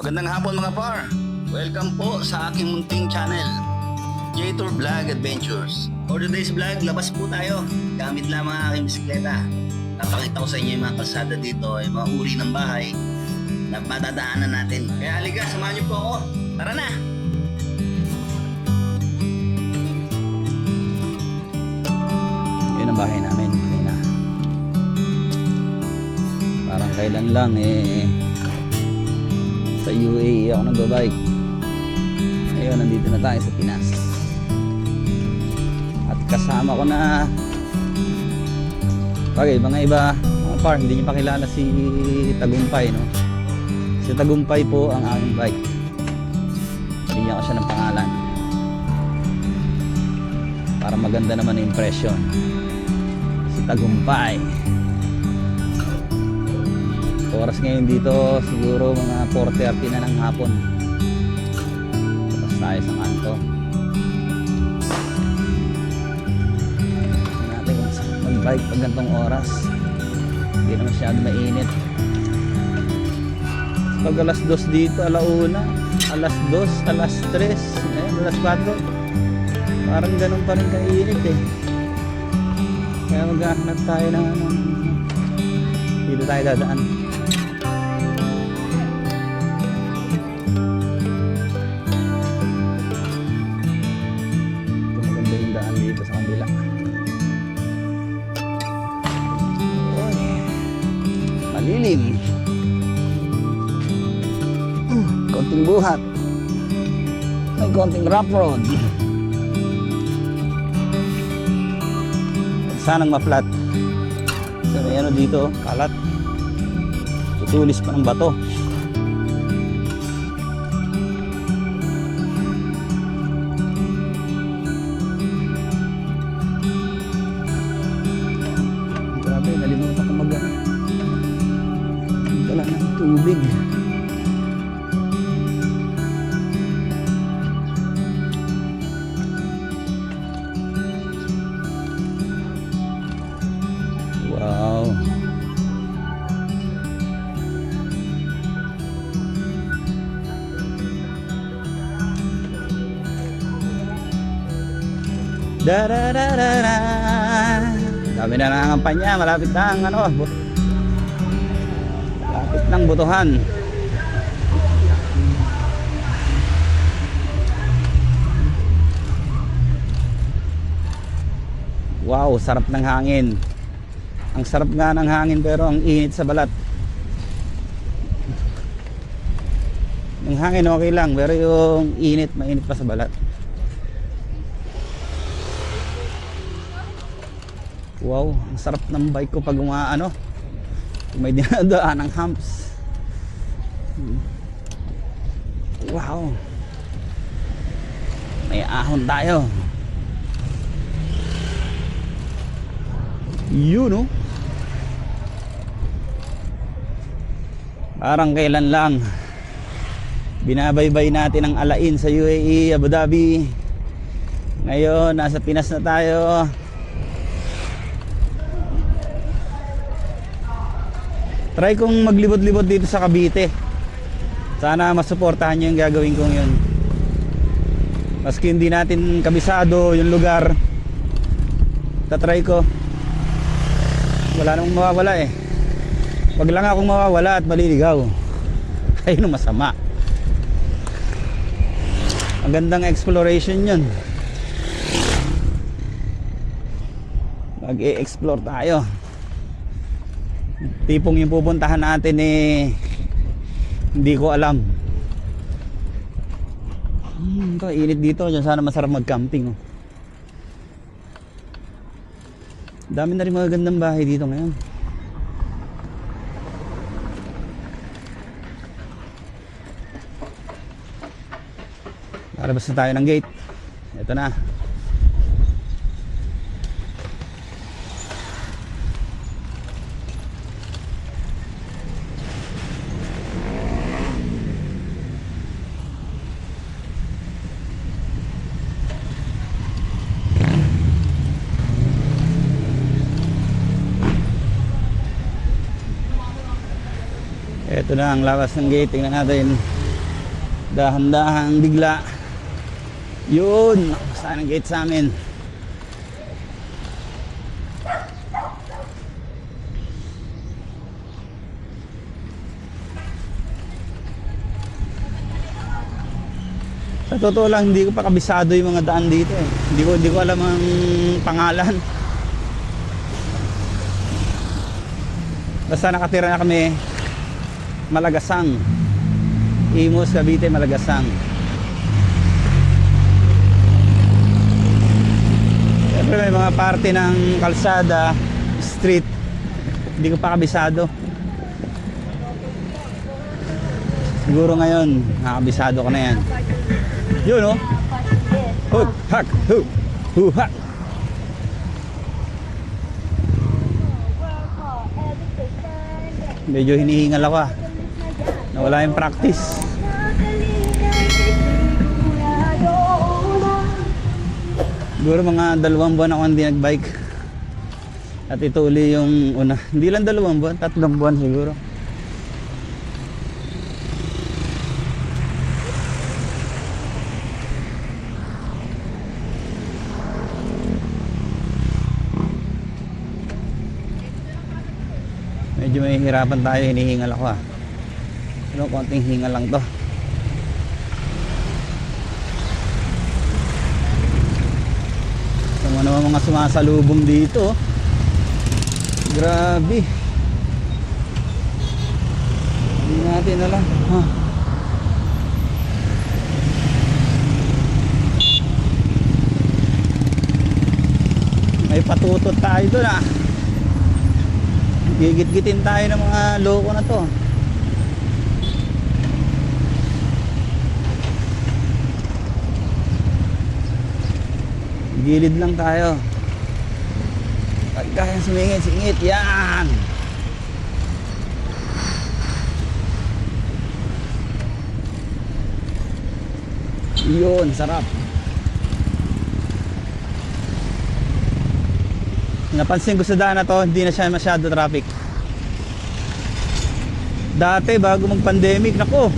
Magandang hapon mga par. Welcome po sa aking munting channel, Jator Vlog Adventures. For today's vlog, labas po tayo. Gamit lang ang aking bisikleta. Napakita ko sa inyo yung mga kalsada dito, yung mga uri ng bahay na madadaanan natin. Kaya halika, samahan niyo po ako. Tara na! Yun ang bahay namin. Yun na. Parang kailan lang eh sa UAE ako nagbabike. Ngayon, nandito na tayo sa Pinas. At kasama ko na Bagay, mga iba, mga par, hindi niyo pa kilala si Tagumpay, no? Si Tagumpay po ang aking bike. Bigyan ko siya ng pangalan. Para maganda naman ang impression. Si Tagumpay. Oras ngayon dito, siguro mga 4.30 na ng hapon. Tapos tayo sa kanto. Natin saan mag-bike pag gantong oras. Hindi na masyado mainit. Pag alas 2 dito, alauna, alas 2, alas 3, eh, alas 4. Parang ganun pa rin kainit eh. Kaya maghahanap tayo ng ano, dito tayo dadaan. Konting buhat. May konting rough road. Sanang ma-flat. So, may ano dito, kalat. Tutulis pa ng bato. Grabe, nalimutan ko mag Wala ng tubig. Da da da da da. Dami na nangangampanya, malapit na ang ano, malapit ng butuhan. Wow, sarap ng hangin. Ang sarap nga ng hangin pero ang init sa balat. Yung hangin okay lang pero yung init, mainit pa sa balat. Wow, ang sarap ng bike ko pag umaano. Kung may dinadaan ng humps. Wow. May ahon tayo. Yun no. Parang kailan lang binabaybay natin ang alain sa UAE, Abu Dhabi. Ngayon, nasa Pinas na tayo. Try kong maglibot-libot dito sa Cavite. Sana masuportahan nyo yung gagawin kong yun. Maski hindi natin kabisado yung lugar. Tatry ko. Wala namang mawawala eh. Wag lang akong mawawala at maliligaw. Ayun masama. Ang gandang exploration yun. Mag-e-explore tayo tipong yung pupuntahan natin eh hindi ko alam. Hmm, ito, init dito. Diyan sana masarap mag camping oh. dami na rin mga gandang bahay dito ngayon. Lalabas na tayo ng gate. Ito na Ito na ang lawas ng gate. Tingnan natin. Dahan-dahan bigla. Yun, saan ang gate sa amin? Sa totoo lang, hindi ko pa kabisado yung mga daan dito eh. Hindi ko, hindi ko alam ang pangalan. Basta nakatira na kami Malagasang. Imus, Cavite, Malagasang. Siyempre may mga parte ng kalsada, street. Hindi ko pa kabisado. Siguro ngayon, nakabisado ko na yan. Yun oh. Huk, hak, hu, hu, hak. Medyo hinihingal ako ah. Nawala yung practice. Siguro mga dalawang buwan ako hindi nagbike. At ito uli yung una. Hindi lang dalawang buwan, tatlong buwan siguro. Medyo may hirapan tayo, hinihingal ako ah. Pero konting hingal lang to. Tama naman mga sumasalubong dito. Grabe. Hindi natin alam. Ha. May patutot tayo doon ah. Gigit-gitin tayo ng mga loko na to. Gilid lang tayo. Pag kaya sumingit, singit. Yan! Yun, sarap. Napansin ko sa daan na to, hindi na siya masyado traffic. Dati, bago mag-pandemic, nako.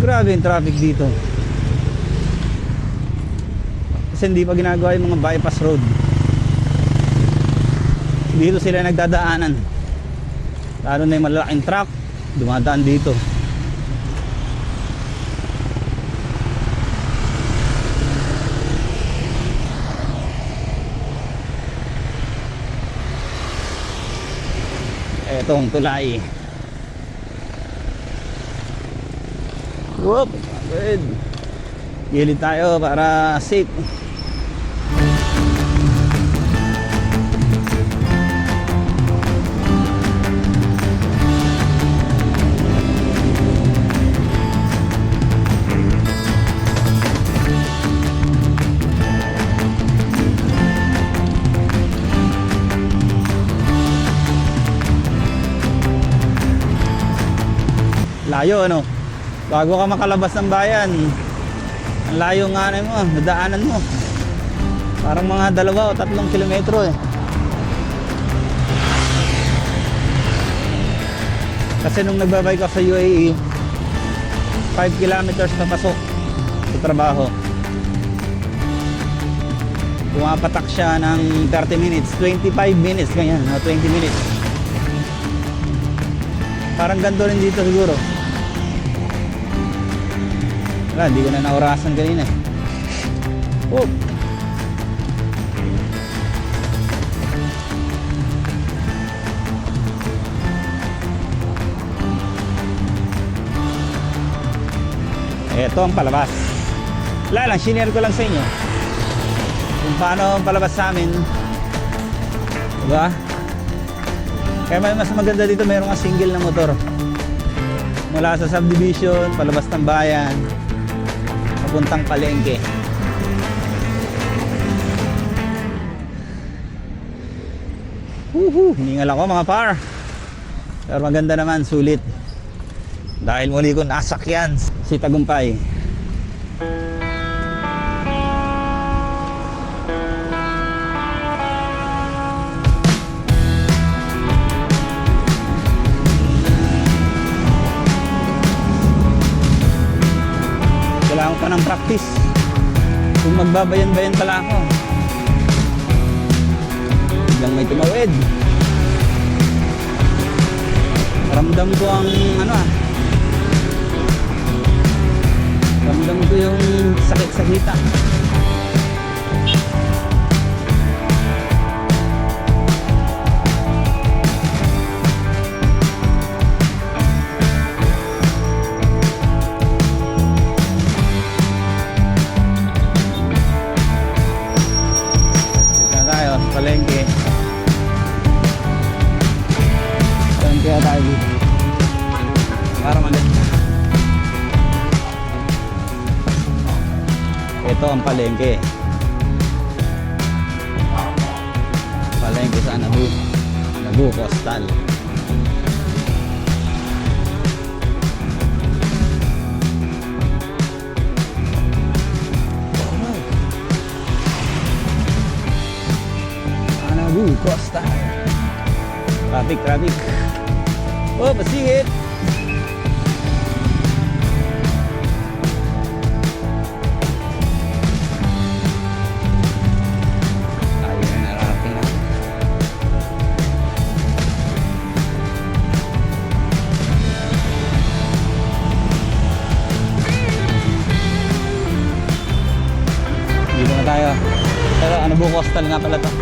Grabe yung traffic dito. Kasi hindi pa ginagawa yung mga bypass road. Dito sila nagdadaanan. Lalo na yung malalaking truck, dumadaan dito. Etong tulay. Whoop! Good. Gilid tayo para safe. Layo ano? Bago ka makalabas ng bayan, ang layo nga na mo, nadaanan mo. Parang mga dalawa o tatlong kilometro eh. Kasi nung nagbabike ako sa UAE, 5 kilometers na pasok sa trabaho. Pumapatak siya ng 30 minutes, 25 minutes, ganyan, no, 20 minutes. Parang ganito rin dito siguro. Wala, hindi ko na naurasan kanina. Oh! Ito ang palabas. Wala lang, shinare ko lang sa inyo. Kung paano ang palabas sa amin. Diba? Kaya mas maganda dito, mayroong single na motor. Mula sa subdivision, palabas ng bayan, papuntang palengke. Woohoo! Hiningal ako mga par. Pero maganda naman, sulit. Dahil muli ko nasakyan si Tagumpay. Kailangan ko pa ng practice. Kung magbabayan-bayan pala ako. Biglang may tumawid. Ramdam ko ang ano ah. Ramdam ko yung sakit sa hita. Palengke. Palengke sa Nabu. Nabu Coastal. Nabu Coastal. Traffic, traffic. Oh, pasigit. Coastal nga pala to?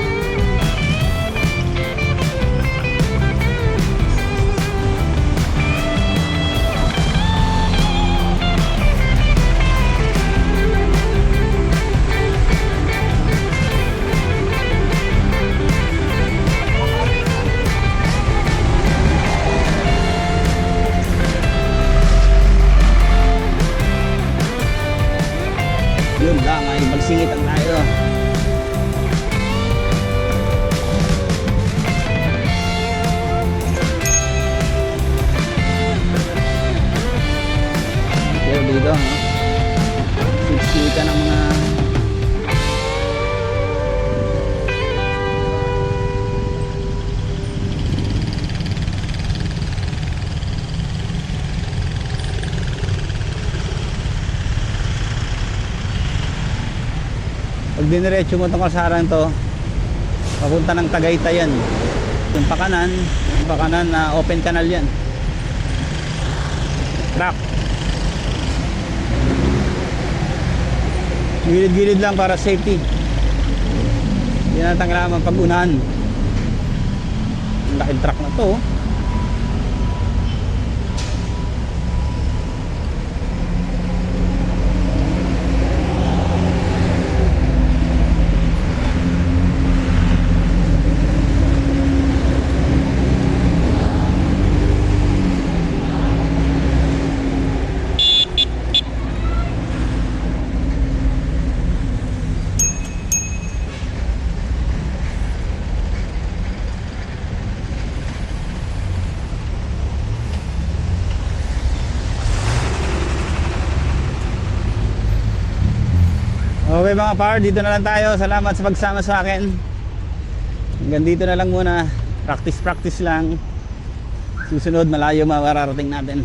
Diniretso mo itong kalsarang to, papunta ng Tagaytay yan. Yung pakanan, yung pakanan na open canal yan. Track. Gilid-gilid lang para safety. Hindi natin kailangan pag-unahan. Ang laking truck na to. oh. Okay mga par, dito na lang tayo. Salamat sa pagsama sa akin. Hanggang dito na lang muna. Practice practice lang. Susunod malayo mararating natin.